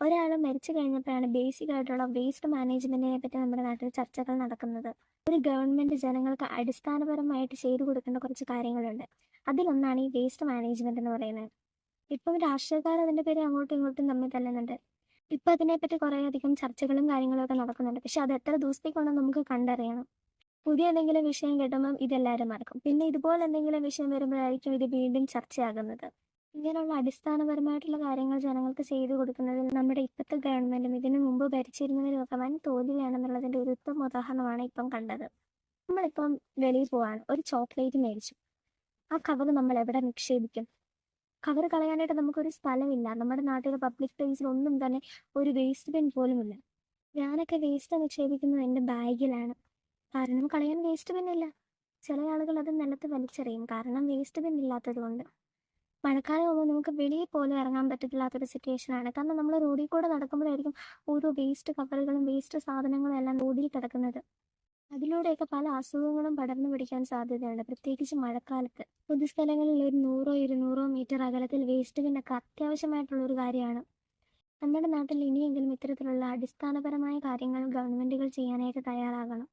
ഒരാൾ മരിച്ചു കഴിഞ്ഞപ്പോഴാണ് ബേസിക് ആയിട്ടുള്ള വേസ്റ്റ് മാനേജ്മെന്റിനെ പറ്റി നമ്മുടെ നാട്ടിൽ ചർച്ചകൾ നടക്കുന്നത്. ഒരു ഗവൺമെന്റ് ജനങ്ങൾക്ക് അടിസ്ഥാനപരമായിട്ട് ചെയ്തു കൊടുക്കേണ്ട കുറച്ച് കാര്യങ്ങളുണ്ട്. അതിലൊന്നാണ് ഈ വേസ്റ്റ് മാനേജ്മെന്റ് എന്ന് പറയുന്നത്. ഇപ്പം രാഷ്ട്രീയക്കാർ അതിന്റെ പേര് അങ്ങോട്ടും ഇങ്ങോട്ടും തമ്മിൽ തല്ലുന്നുണ്ട്. ഇപ്പം അതിനെപ്പറ്റി കുറെ അധികം ചർച്ചകളും കാര്യങ്ങളും ഒക്കെ നടക്കുന്നുണ്ട്. പക്ഷെ അത് എത്ര ദിവസത്തേക്കുണ്ടെന്ന് നമുക്ക് കണ്ടറിയണം. പുതിയ എന്തെങ്കിലും വിഷയം കിട്ടുമ്പം ഇതെല്ലാവരും മറക്കും. പിന്നെ ഇതുപോലെ എന്തെങ്കിലും വിഷയം വരുമ്പോഴായിരിക്കും ഇത് വീണ്ടും ചർച്ചയാകുന്നത്. ഇങ്ങനെയുള്ള അടിസ്ഥാനപരമായിട്ടുള്ള കാര്യങ്ങൾ ജനങ്ങൾക്ക് ചെയ്തു കൊടുക്കുന്നതിൽ നമ്മുടെ ഇപ്പോഴത്തെ ഗവൺമെന്റും ഇതിനു മുമ്പ് ഭരിച്ചിരുന്നവരും ഒക്കെ വൻ തോൽവിയാണെന്നുള്ളതിന്റെ ഒരു ഉത്തമ ഉദാഹരണമാണ് ഇപ്പം കണ്ടത്. നമ്മളിപ്പം വെളിയിൽ പോവാണ്. ഒരു ചോക്ലേറ്റ് മേടിച്ചു. ആ കവർ നമ്മൾ എവിടെ നിക്ഷേപിക്കും? കവർ കളയാനായിട്ട് നമുക്കൊരു സ്ഥലമില്ല. നമ്മുടെ നാട്ടിലെ പബ്ലിക് പ്ലേസിൽ ഒന്നും തന്നെ ഒരു വേസ്റ്റ് ബിൻ പോലുമില്ല. ഞാനൊക്കെ വേസ്റ്റ് നിക്ഷേപിക്കുന്നത് എന്റെ ബാഗിലാണ്. കാരണം കളയാൻ വേസ്റ്റ് ബിൻ ഇല്ല. ചില ആളുകൾ അത് നിലത്ത് വലിച്ചെറിയും. കാരണം വേസ്റ്റ് ബിൻ ഇല്ലാത്തത് കൊണ്ട്. മഴക്കാലം ആകുമ്പോൾ നമുക്ക് വെളിയിൽ പോലും ഇറങ്ങാൻ പറ്റത്തില്ലാത്തൊരു സിറ്റുവേഷൻ ആണ്. കാരണം നമ്മൾ റോഡിൽ കൂടെ നടക്കുമ്പോഴായിരിക്കും ഓരോ വേസ്റ്റ് കവറുകളും വേസ്റ്റ് സാധനങ്ങളും എല്ലാം റോഡിൽ കിടക്കുന്നത്. അതിലൂടെയൊക്കെ പല അസുഖങ്ങളും പടർന്നു പിടിക്കാൻ സാധ്യതയുണ്ട്. പ്രത്യേകിച്ച് മഴക്കാലത്ത്. പൊതുസ്ഥലങ്ങളിൽ ഒരു നൂറോ ഇരുന്നൂറോ മീറ്റർ അകലത്തിൽ വേസ്റ്റ് ബിന്നൊക്കെ അത്യാവശ്യമായിട്ടുള്ള ഒരു കാര്യമാണ്. നമ്മുടെ നാട്ടിൽ ഇനിയെങ്കിലും ഇത്തരത്തിലുള്ള അടിസ്ഥാനപരമായ കാര്യങ്ങൾ ഗവൺമെന്റുകൾ ചെയ്യാനായിട്ട് തയ്യാറാകണം.